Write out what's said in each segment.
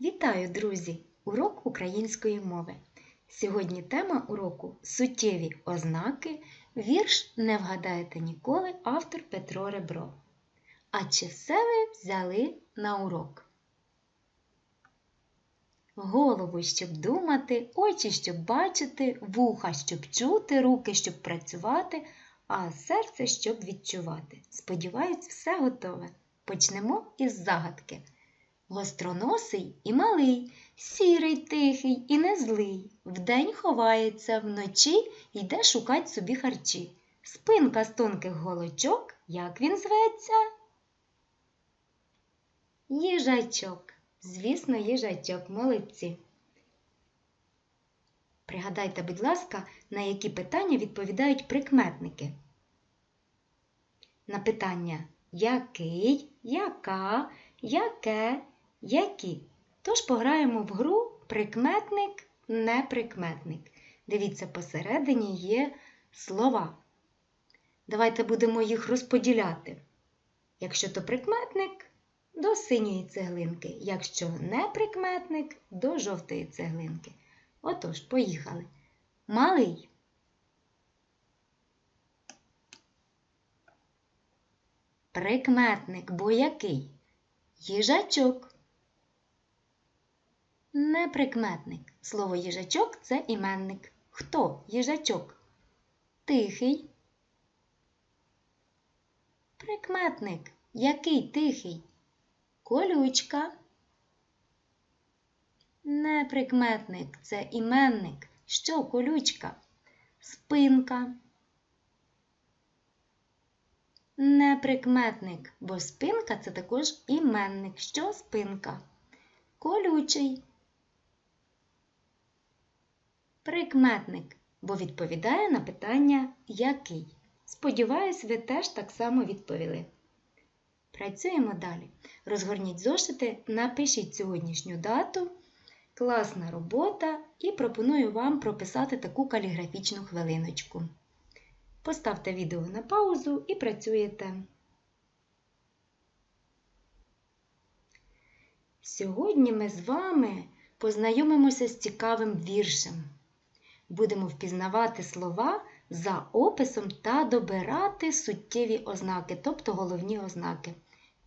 Вітаю, друзі! Урок української мови. Сьогодні тема уроку суттєві ознаки. Вірш не вгадаєте ніколи, автор Петро Ребро. А чи все ви взяли на урок? Голову, щоб думати, очі, щоб бачити, вуха, щоб чути, руки, щоб працювати, а серце, щоб відчувати. Сподіваюсь, все готове. Почнемо із загадки. Гостроносий і малий, сірий, тихий і не злий. Вдень ховається, вночі йде шукать собі харчі. Спинка з тонких голочок, як він зветься? Їжачок. Звісно, їжачок, молодці. Пригадайте, будь ласка, на які питання відповідають прикметники. На питання який, яка, яке, які. Тож пограємо в гру прикметник, неприкметник. Дивіться, посередині є слова. Давайте будемо їх розподіляти. Якщо то прикметник, до синьої цеглинки, якщо неприкметник, до жовтої цеглинки. Отож, поїхали. Малий. Прикметник, бо який? Їжачок. Неприкметник. Слово їжачок це іменник. Хто їжачок? Тихий. Прикметник. Який тихий? Колючка. Неприкметник це іменник. Що колючка? Спинка. Неприкметник, бо спинка це також іменник. Що спинка? Колючий. Прикметник, бо відповідає на питання який. Сподіваюсь, ви теж так само відповіли. Працюємо далі. Розгорніть зошити, напишіть сьогоднішню дату, класна робота і пропоную вам прописати таку каліграфічну хвилиночку. Поставте відео на паузу і працюєте. Сьогодні ми з вами познайомимося з цікавим віршем. Будемо впізнавати слова за описом та добирати суттєві ознаки, тобто головні ознаки.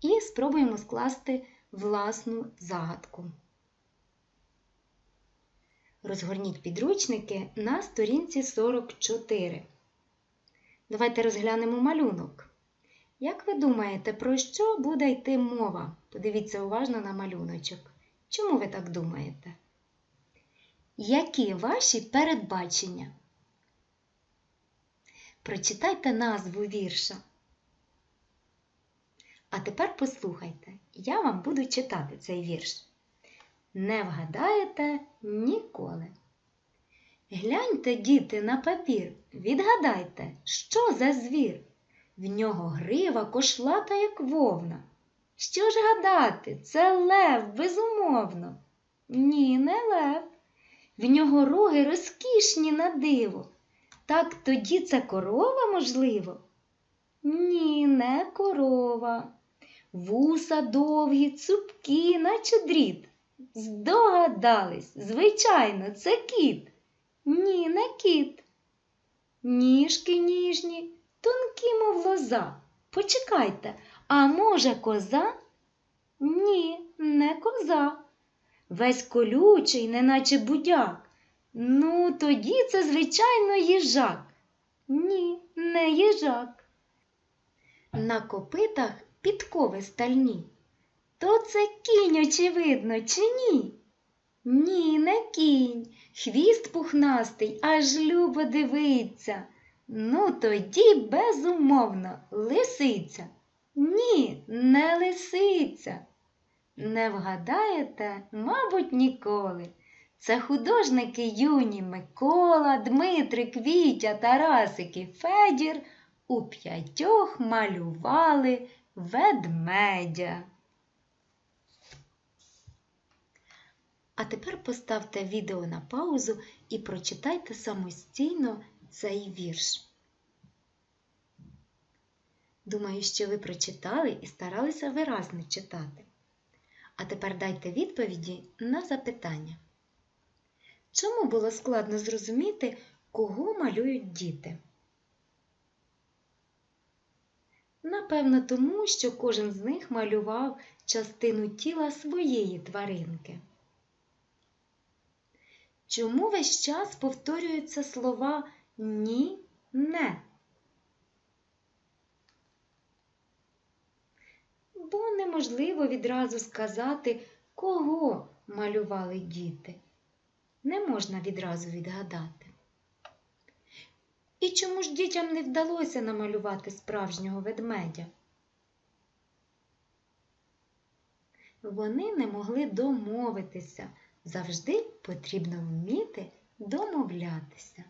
І спробуємо скласти власну загадку. Розгорніть підручники на сторінці 44. Давайте розглянемо малюнок. Як ви думаєте, про що буде йти мова? Подивіться уважно на малюночок. Чому ви так думаєте? Які ваші передбачення? Прочитайте назву вірша. А тепер послухайте, я вам буду читати цей вірш. Не вгадаєте ніколи. Гляньте, діти, на папір, відгадайте, що за звір? В нього грива кошлата, як вовна. Що ж гадати, це лев, безумовно. Ні, не лев. В нього роги розкішні на диво. Так тоді це корова, можливо? Ні, не корова. Вуса довгі, цупкі, наче дріт. Здогадались, звичайно, це кіт. Ні, не кіт. Ніжки ніжні, тонкі, мов лоза. Почекайте, а може, коза? Ні, не коза. Весь колючий, неначе будяк. Ну, тоді це, звичайно, їжак. Ні, не їжак. На копитах підкови стальні. То це кінь, очевидно, чи ні? Ні, не кінь, хвіст пухнастий, аж любо дивиться. Ну, тоді, безумовно, лисиця. Ні, не лисиця. Не вгадаєте, мабуть, ніколи. Це художники юні Микола, Дмитрик, Вітя, Тарасик і Федір у п'ятьох малювали ведмедя. А тепер поставте відео на паузу і прочитайте самостійно цей вірш. Думаю, що ви прочитали і старалися виразно читати. А тепер дайте відповіді на запитання. Чому було складно зрозуміти, кого малюють діти? Напевно, тому, що кожен з них малював частину тіла своєї тваринки. Чому весь час повторюються слова ні, не? Бо неможливо відразу сказати, кого малювали діти. Не можна відразу відгадати. І чому ж дітям не вдалося намалювати справжнього ведмедя? Вони не могли домовитися. Завжди потрібно вміти домовлятися.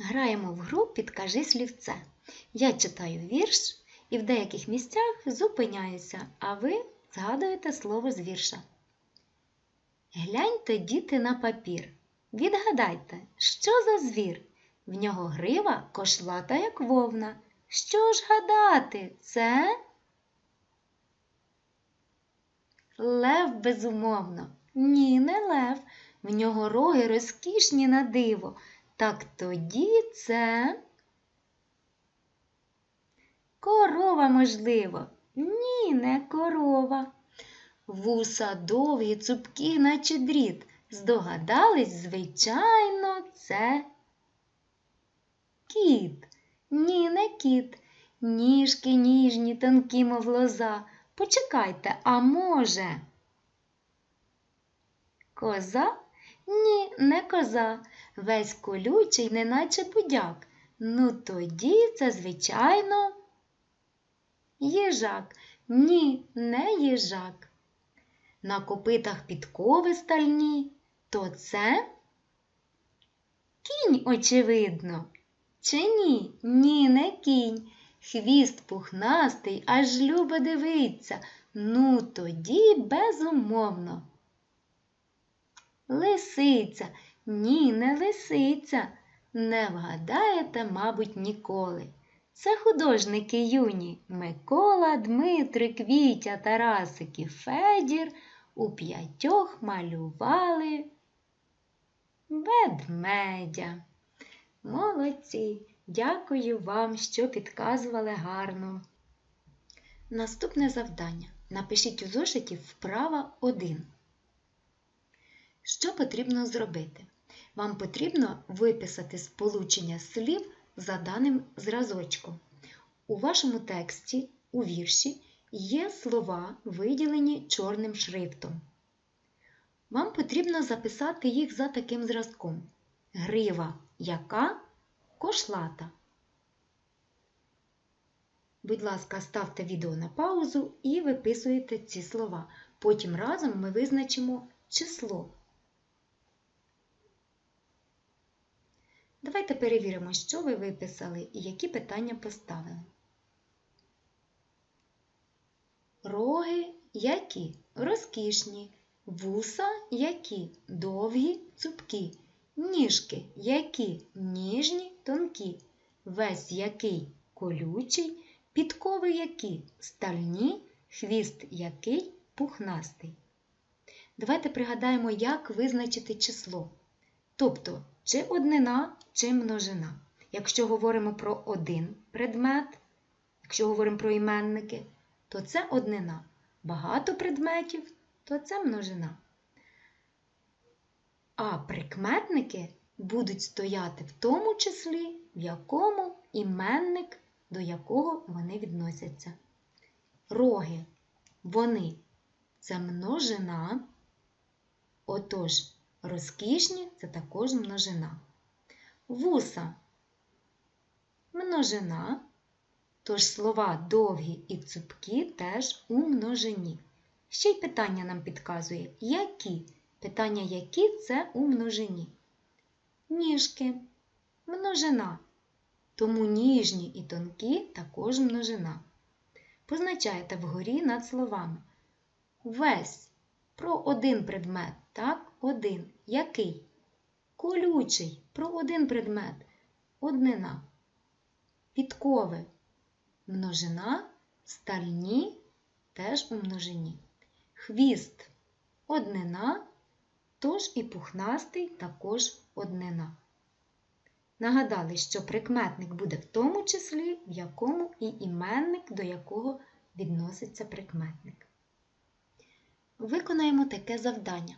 Граємо в гру Підкажи слівце. Я читаю вірш і в деяких місцях зупиняюся, а ви згадуєте слово з вірша. Гляньте, діти, на папір. Відгадайте, що за звір? В нього грива кошлата, як вовна. Що ж гадати, це? Лев, безумовно. Ні, не лев. В нього роги розкішні на диво. Так тоді це корова, можливо. Ні, не корова. Вуса довгі, цупкі, наче дріт. Здогадались, звичайно, це кіт. Ні, не кіт. Ніжки ніжні, тонкі, мов лоза. Почекайте, а може? Коза? Ні, не коза. Весь колючий, неначе будяк. Ну тоді це, звичайно, їжак. Ні, не їжак. На копитах підкови стальні, то це кінь, очевидно. Чи ні? Ні, не кінь. Хвіст пухнастий, аж любо дивиться. Ну, тоді безумовно. Лисиця, ні, не лисиця. Не вгадаєте, мабуть, ніколи. Це художники юні Микола, Дмитрик, Вітя, Тарасик і Федір у п'ятьох малювали ведмедя. Молодці! Дякую вам, що підказували гарно. Наступне завдання. Напишіть у зошиті вправа 1. Що потрібно зробити? Вам потрібно виписати сполучення слів за даним зразочком. У вашому тексті, у вірші, є слова, виділені чорним шрифтом. Вам потрібно записати їх за таким зразком. Грива яка кошлата. Будь ласка, ставте відео на паузу і виписуєте ці слова. Потім разом ми визначимо число. Давайте перевіримо, що ви виписали і які питання поставили. Роги які? Розкішні, вуса які? Довгі, цупкі, ніжки які? Ніжні, тонкі, весь який? Колючий, підкови які? Стальні, хвіст який? Пухнастий. Давайте пригадаємо, як визначити число. Тобто, чи однина, чи множина. Якщо говоримо про один предмет, якщо говоримо про іменники, то це однина. Багато предметів, то це множина. А прикметники будуть стояти в тому числі, в якому іменник, до якого вони відносяться. Роги, вони це множина, отож, розкішні це також множина. Вуса множина, тож слова довгі і цупкі теж у множині. Ще й питання нам підказує, які. Питання які це у множині. Ніжки множина. Тому ніжні і тонкі також множина. Позначаєте вгорі над словами. Весь про один предмет, так, один. Який? Колючий про один предмет. Однина. Підкови. Множина стальні теж у множині. Хвіст однина, тож і пухнастий також однина. Нагадали, що прикметник буде в тому числі, в якому і іменник, до якого відноситься прикметник. Виконаємо таке завдання.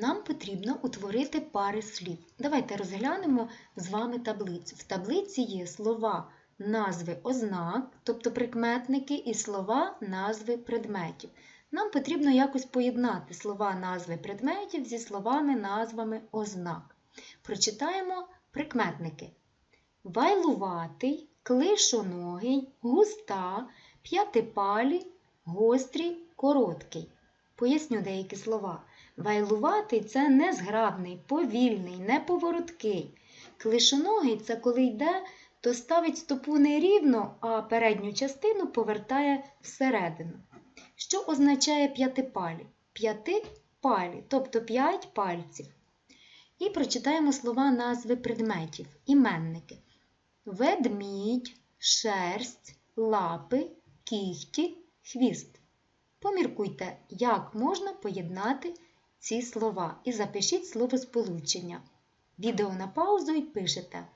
Нам потрібно утворити пари слів. Давайте розглянемо з вами таблицю. В таблиці є слова назви ознак, тобто прикметники, і слова назви предметів. Нам потрібно якось поєднати слова назви предметів зі словами назвами ознак. Прочитаємо прикметники. Вайлуватий, клишоногий, густа, п'ятипалі, гострий, короткий. Поясню деякі слова. Вайлуватий це незграбний, повільний, неповороткий. Клишоногий це коли йде, то ставить стопу не рівно, а передню частину повертає всередину. Що означає п'ятипалі? П'яти палі, тобто п'ять пальців. І прочитаємо слова назви предметів, іменники. Ведмідь, шерсть, лапи, кігті, хвіст. Поміркуйте, як можна поєднати ці слова і запишіть словосполучення. Відео на паузу і пишете.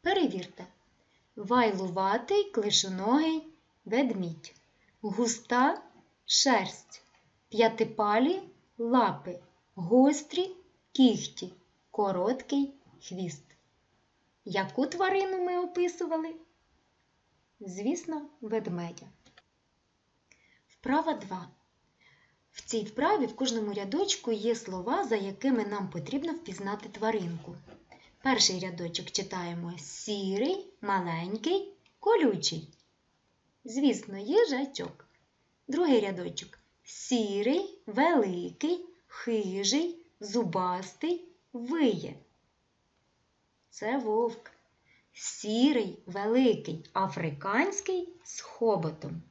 Перевірте. Вайлуватий, клишоногий, ведмідь. Густа шерсть. П'ятипалі лапи. Гострі кігті. Короткий хвіст. Яку тварину ми описували? Звісно, ведмедя. Вправа 2. В цій вправі в кожному рядочку є слова, за якими нам потрібно впізнати тваринку. Перший рядочок читаємо сірий, маленький, колючий. Звісно, їжачок. Другий рядочок сірий, великий, хижий, зубастий, виє. Це вовк. Сірий, великий, африканський з хоботом.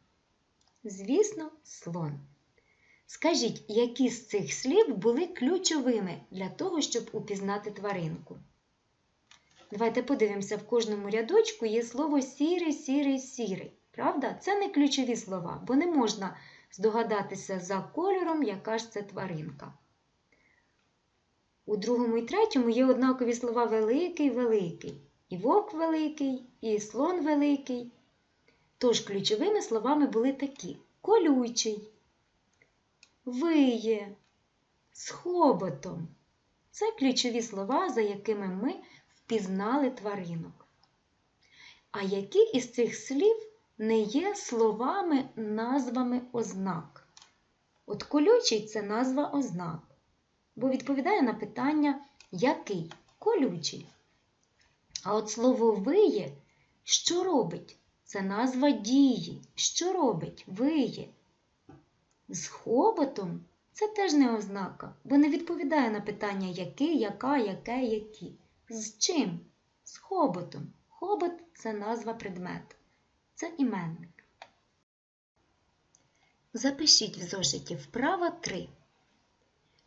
Звісно, слон. Скажіть, які з цих слів були ключовими для того, щоб упізнати тваринку? Давайте подивимося, в кожному рядочку є слово сірий, сірий, сірий. Правда? Це не ключові слова, бо не можна здогадатися за кольором, яка ж це тваринка. У другому і третьому є однакові слова великий, великий. І вовк великий, і слон великий. Тож ключовими словами були такі: колючий, виє, з хоботом. Це ключові слова, за якими ми впізнали тваринок. А які із цих слів не є словами назвами ознак? От колючий це назва ознак, бо відповідає на питання який? Колючий. А от слово виє, що робить? Це назва дії. Що робить? Виє. З хоботом це теж не ознака, бо не відповідає на питання який, яка, яке, які. З чим? З хоботом. Хобот це назва предмет. Це іменник. Запишіть в зошиті вправа 3.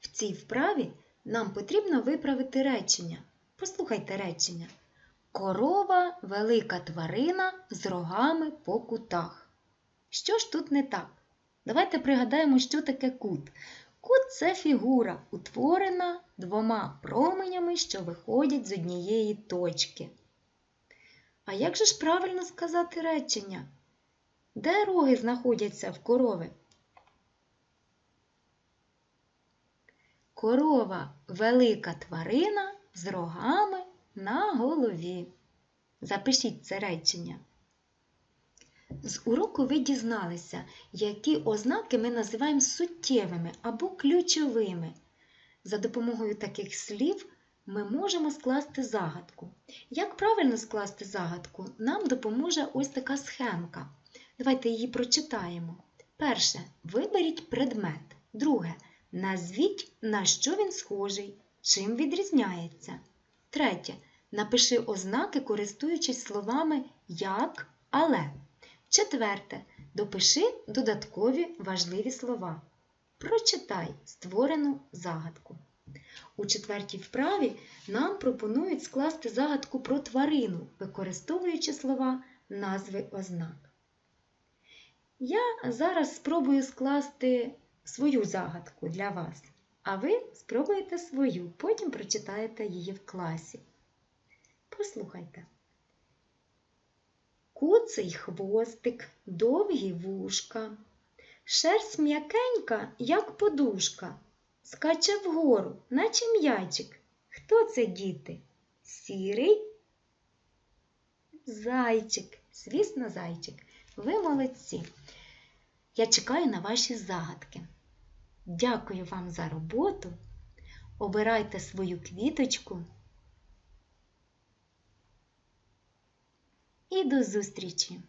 В цій вправі нам потрібно виправити речення. Послухайте речення. Корова велика тварина з рогами по кутах. Що ж тут не так? Давайте пригадаємо, що таке кут. Кут це фігура, утворена двома променями, що виходять з однієї точки. А як же ж правильно сказати речення? Де роги знаходяться в корови? Корова велика тварина з рогами на голові. Запишіть це речення. З уроку ви дізналися, які ознаки ми називаємо суттєвими або ключовими. За допомогою таких слів ми можемо скласти загадку. Як правильно скласти загадку, нам допоможе ось така схемка. Давайте її прочитаємо. Перше. Виберіть предмет. Друге. Назвіть, на що він схожий, чим відрізняється. Третє. Напиши ознаки, користуючись словами як, але. Четверте. Допиши додаткові важливі слова. Прочитай створену загадку. У четвертій вправі нам пропонують скласти загадку про тварину, використовуючи слова назви ознак. Я зараз спробую скласти свою загадку для вас, а ви спробуєте свою, потім прочитаєте її в класі. Послухайте. Куций хвостик, довгі вушка, шерсть м'якенька, як подушка, скаче вгору, наче м'ячик. Хто це діти? Сірий? Зайчик, звісно, зайчик. Ви молодці. Я чекаю на ваші загадки. Дякую вам за роботу. Обирайте свою квіточку. І до зустрічі!